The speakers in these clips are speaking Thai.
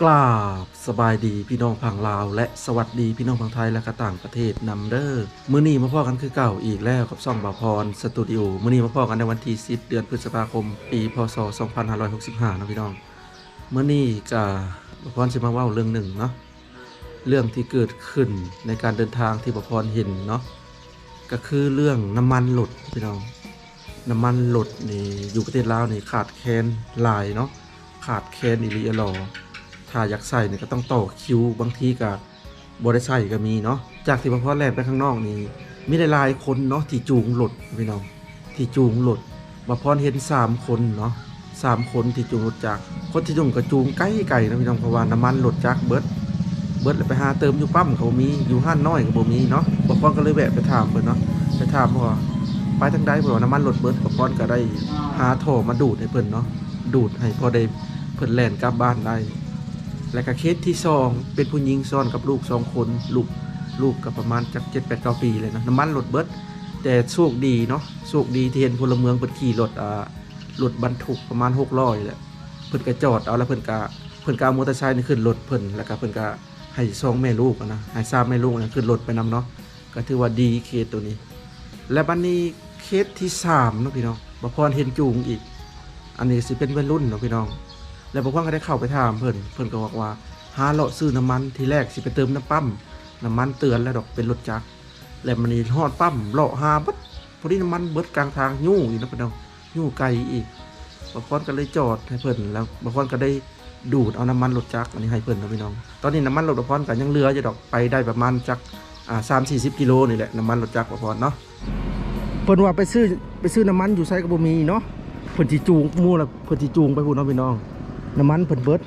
กราบสบายดีพี่น้องพังลาว และสวัสดีพี่น้องพังไทยและก็ต่างประเทศนำเด้อมื้อนี้มาพ่อกันคือเก่าอีกแล้วกับซ่องบาพรสตูดิโอมื้อนี้มาพ่อกันในวันที่10เดือนพฤษภาคม ปีพศ 2565นะพี่น้องมื้อนี้ก็บบาพรสิมาเว้าเรื่องหนึ่งเนาะเรื่องที่เกิดขึ้นในการเดินทางที่บาพรเห็นเนาะก็คือเรื่องน้ำมันหลดพี่น้อง น้ำมันหลดนี่อยู่ประเทศลาวนี่ขาดแคลนหลายเนาะขาดแคลนอีหลีอลอ ถ้าอยากใส่เนี่ยก็ต้องต่อคิวบางทีก็บ่ได้ใส่ก็มีเนาะจากที่พ่อแล่นไปข้างนอกนี่มีหลายคนเนาะที่จูงหลดพี่น้องที่จูงหลดมาพรเห็นสามคนเนาะสามคนที่จูงรถจักคนที่จูงก็จูงใกล้ๆนะพี่น้องเพราะว่าน้ำมันหลดจักเบิร์ดเบิดแล้วไปหาเติมอยู่ปั๊มเขามีอยู่ห้านน้อยก็บ่มีเนาะบางคนก็เลยแวะไปถามเพิ่นเนาะไปถามว่าไปทางใดเพิ่นว่าน้ำมันหลดเบิร์ดบางคนก็ได้หาโถมาดูดให้เพิ่นเนาะดูดให้พอได้เพิ่นแล่นกลับบ้านได้ และก็เคสที่สองเป็นผู้หญิงซ้อนกับลูกสองคนลูกลูกกับประมาณจากเจ็ดแปดเก้าปีเลยนะน้ำมันรถเบิดแต่โชคดีเนาะโชคดีที่เห็นพลเมืองเปิดขี่รถอ่ารถบรรทุกประมาณหกร้อยแหละเพิ่นก็จอดเอาแล้วเพิ่นก็เพิ่นก็เอามอเตอร์ไซค์นี่ขึ้นรถเพิ่นแล้วก็เพิ่นก็ให้ซองแม่ลูกนะให้ทราบแม่ลูกนะขึ้นรถไปนำเนาะก็ถือว่าดีเคสตัวนี้ และบัดนนี้เคสที่สามเนาะพี่น้องบพรเห็นจูงอีก อันนี้สิเป็นวัยรุ่นเนาะพี่น้อง แล้วบอกว่าก็ได้เข้าไปถามเพิ่นเพิ่นก็บอกว่าหาเลาะซื้อน้ำมันทีแรกสิไปเติมน้ำปั๊มน้ำมันเตือนแล้วดอกเป็นรถจักรแล้วมันนี่ฮอดปั๊มเลาะหาบัดพอดีน้ำมันเบิดกลางทางยู่อีกนะพี่น้องยู่ไกลอีกบางคนก็เลยจอดให้เพิ่นแล้วบางคนก็ได้ดูดเอาน้ำมันรถจักรอันนี้ให้เพิ่นนะพี่น้อง ตอนนี้น้ำมันรถบางคนก็ยังเหลืออยู่ดอกไปได้ประมาณจักอ่าสามสี่สิบกิโลนี่แหละน้ำมันรถจักรบางคนเนาะเพิ่นว่าไปซื้อไปซื้อน้ำมันอยู่ไซก็บ่มีเนาะเพิ่นสิจูงมู่ละเพิ่นสิจูงไปพูนเนาะพี่น้อง น้ำมันเพิ่นเบิด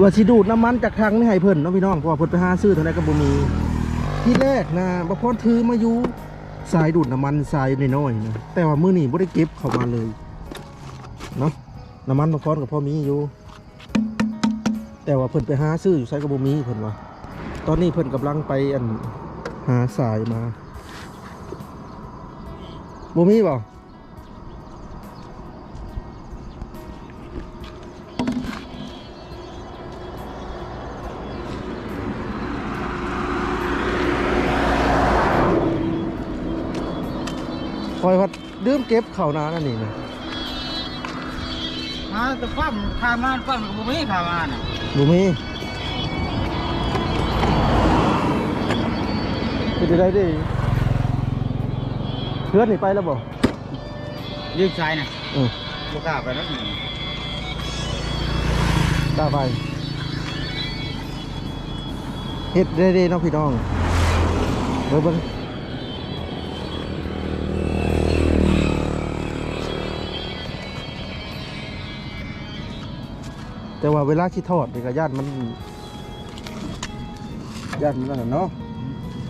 ว่าสิดูดน้ำมันจากทางนี่ให้เพิ่นเนาะพี่น้องเพราะว่าเพิ่นไปหาซื้อเท่าไหร่ก็บ่มีที่แรกนะบ่พอถือมาอยู่สายดูดน้ำมันสายน้อยๆนะแต่ว่ามื้อนี้บ่ได้เก็บเข้ามาเลยเนาะน้ำมันบ่พอก็พอมีอยู่ แต่ว่าเพิ่นไปหาซื้ออยู่ไสก็บ่มีเพิ่นว่าตอนนี้เพิ่นกำลังไปอันหาสายมาบ่มีบ่ คอยพัดดื่มเก็บเข้านานั่นนี่นะมาแต่ปั๊มข้ามานปั๊มก็บ่มีข้ามานน่ะบ่มีเป็นได้ดิเพื่อนนี่ไปแล้วบ่ยืมชายน่ะเออบ่กล้าไปนั่นนี่กล้าไปเฮ็ดได้ดีเนาะพี่น้องเบิ่งเบิ่ง แต่ว่าเวลาที่ทอดนี่ก็ย่านมันย่านมันนั่นน่ะเนาะ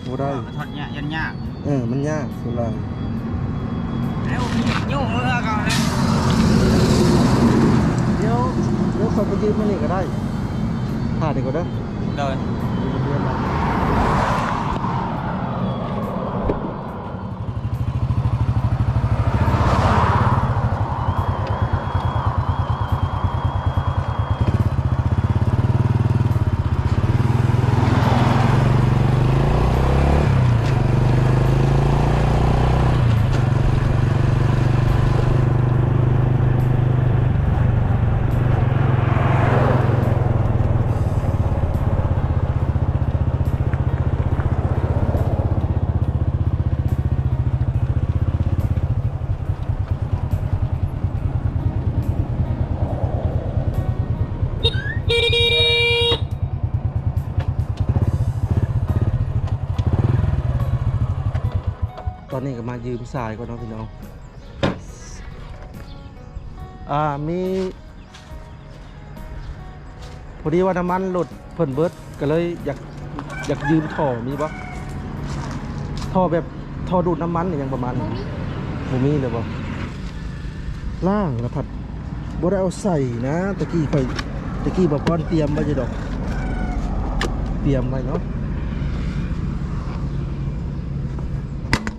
บ่ได้ทอดยากยันยากเออมันยากสุดละแล้วยุ่งมือกันเลยเดี๋ยวเดี๋ยวเขาไปยืมมันนี่ก็ได้ถ่ายดีกว่าเด้อเดิน ตอนนี้ก็มายืมสายก่อนเนาะพี่น้องอ่ามีพอดีว่าน้ำมันหลุดเพิ่นเบิดก็เลยอยากอยากยืมท่อมีปะท่อแบบท่อดูดน้ำมันอย่างประมาณนี้บ่มีเลยบ่ล่างแล้วผัดบ่ได้เอาใส่นะตะกี้ค่อยตะกี้บอกก่อนเตรียมไว้อยู่ดอก เตรียมไว้เนาะ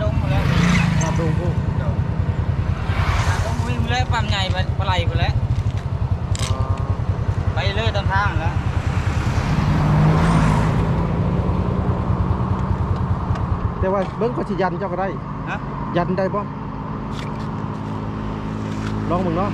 ดงหมล้าดงพวกหาดงวิ่งไปแล้ยปั๊มใหญ่ไปปลาไหลไปแล้ไปเลื่อยตามทางแล้วแต่ว่าเบิ้งก็สิยันเจ้าก็ได้ ฮะยันได้บ่ลองมึงเนาะ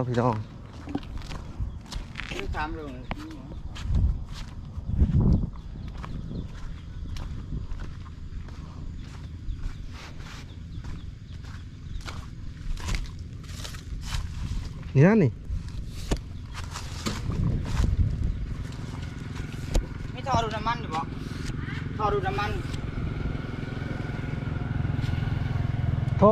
นาะพี่น้องคือสามโลนี่นี่นั่นนี่ไม่ทอดูน้ำมันหรือเปล่าทอดูน้ำมันท่อ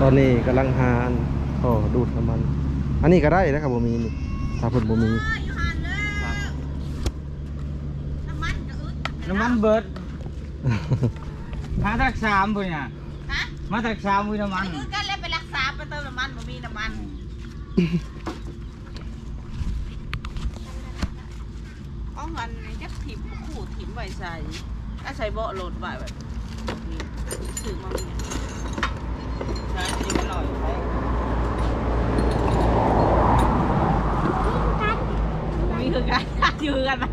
ตอนนี้กำลังหาอันท่อดูดน้ำมัน อันนี้ก็ได้นะครับบ่มีนี่ถ้าเพิ่นบ่มีน้ำมันเบิร์ดมาตักสามพุ่นน่ะฮะมาตักสามพุ่นน้ำมันคือกันแล้วไปรักษาไปเติมน้ำมันบ่มีน้ำมันเอาเงินจักถิ่มขู่ถิ่มไว้ใส่ถ้าใส่เบาะโหลดไว้แบบ อมาเนี่ยใช้ที่มันหน่อยใช้มีคือกันอยู่กันนะ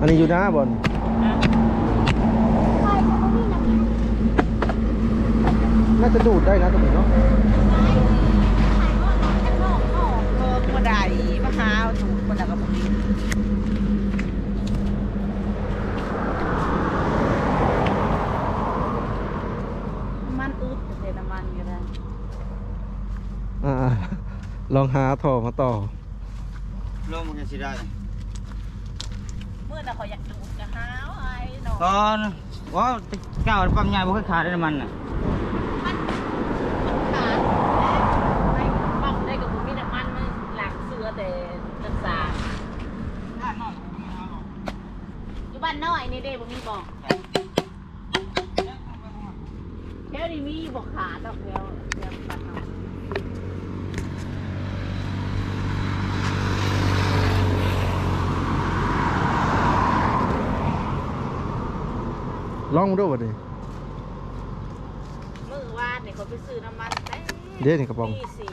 อันนี้อยู่หน้าบนน่าจะดูดได้นะตรงนี้เนาะ เออมาได้มาหาถูกมาได้กับบ่มีน้ำมันอึดใส่น้ำมันก็ได้ อ่า ลองหาท่อมาต่อลงมันจะสิได้เมื่อน่ะเขาอยากดูดนะฮะไอ้หนอตอนว่าเก้าปั๊มใหญ่บ่เคยขาดได้น้ำมันน่ะมันขาดไม่ปั๊มได้กับบุมีน้ำมันมันหลักเสือแต่รักษาอยู่บ้านน้อยนี่เด้บุมีบอกแถวนี้มีบอกขาดดอกแถวแถวบ้านน้อย ลองดูบ่ดิมือวานเนี่ยเขาไปซื้อน้ำมันแต่เดี๋ยวนี่กระป๋องตีสี่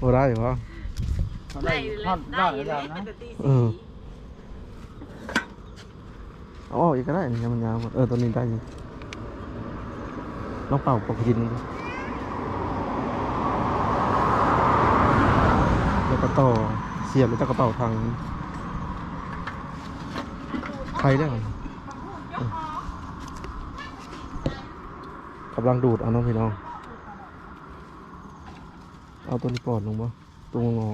บ่ได้บ่ ได้เลยทอดได้ได้เลได้ยนะแต่ตีเอสี่อ เอาออกอีกก็ได้นี่มันยาวหมดเออตัวนี้ได้อยู่ลองเป่าปกตินึงดิแล้วก็ต่อเสียบแล้วก็กระเป๋าทางใครได้ก่อนเออ กำลังดูดเอาน้องพี่น้อง เอาตัวนี้ปอดลงบ่ตัวงอ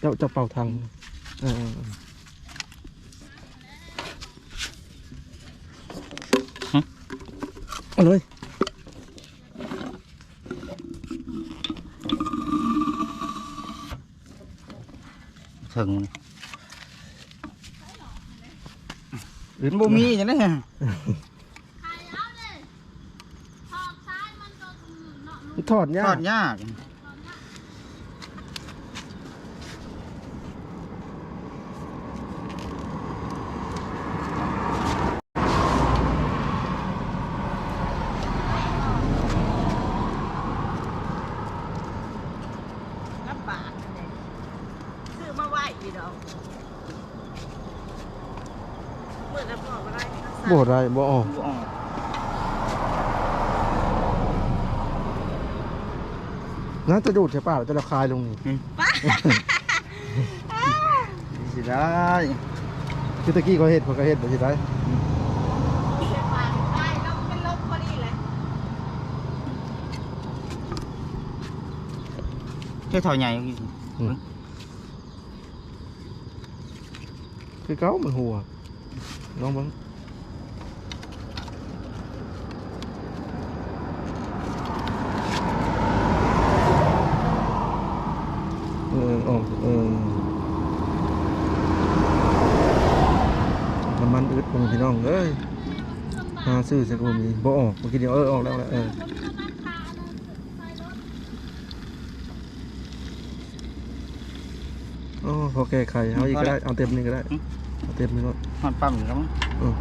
เจ้าเจ้าเป่าทางเออเออเออเอาเลย ถึงอึดบ่มีจังได๋ถอดยาทอกดยาก ลำบากเลยซื้อมาไหวอีดอกเมื่อน้ำพอมาได้ บ่ได้บ่ออกบ่ออกน่าจะดูดใช่ป่ะจะระคายลงนี่สิได้คือตะกี้ก็เห็ดผมก็เห็ดบ่สิได้ได้แล้วเป็นลมพอดีเลยแค่เท่าใหญ่อีกคือเก้ามันหัวลองเบ้างเออออกเออน้ำมันอึดของ พี่น้องเอ้ยหาซื้อสักบ่มีบ่ออกเมื่อกี้เดียวเออออกแล้วแหละเออโอ้พอแก้ไขเอาอีกก็ได้เอาเต็มนี่ก็ได้เอาเต็มนี่ก็ฮอดปั๊มอยู่แล้วมั้งเออ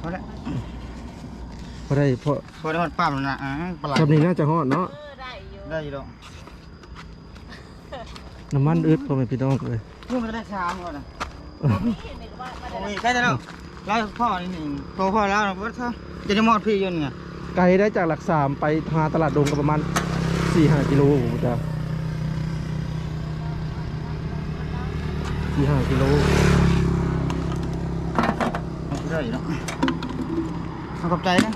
พอแล้วพอได้พอพอได้ฮอดปั๊มแล้วนะอ่าปลาไหลชอบนี้น่าจะฮอดเนาะเออได้อยู่ได้อยู่ดอก น้ำมันอึดพอแม่พี่น้องเลยนี่มันก็ได้ชามก่อนนะนี่เห็นว่ามันโอ้ได้ยใกล้จะแล้วไล่พ่อนี่นี่โตพ่อแล้วนะว่าถ้าจะได้มอดพี่อยืนไงไกลได้จากหลักสามไปทางตลาดดงก็ประมาณสี่ห้ากิโลผมจะสี่ห้ากิโลมันก็ได้อยู่เนาะขอบใจนะ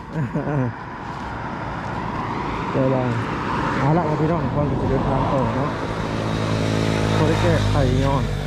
เจอแล้วเอาละมาพี่น้องก่อนจะเดินทางต่อเนาะ How you on?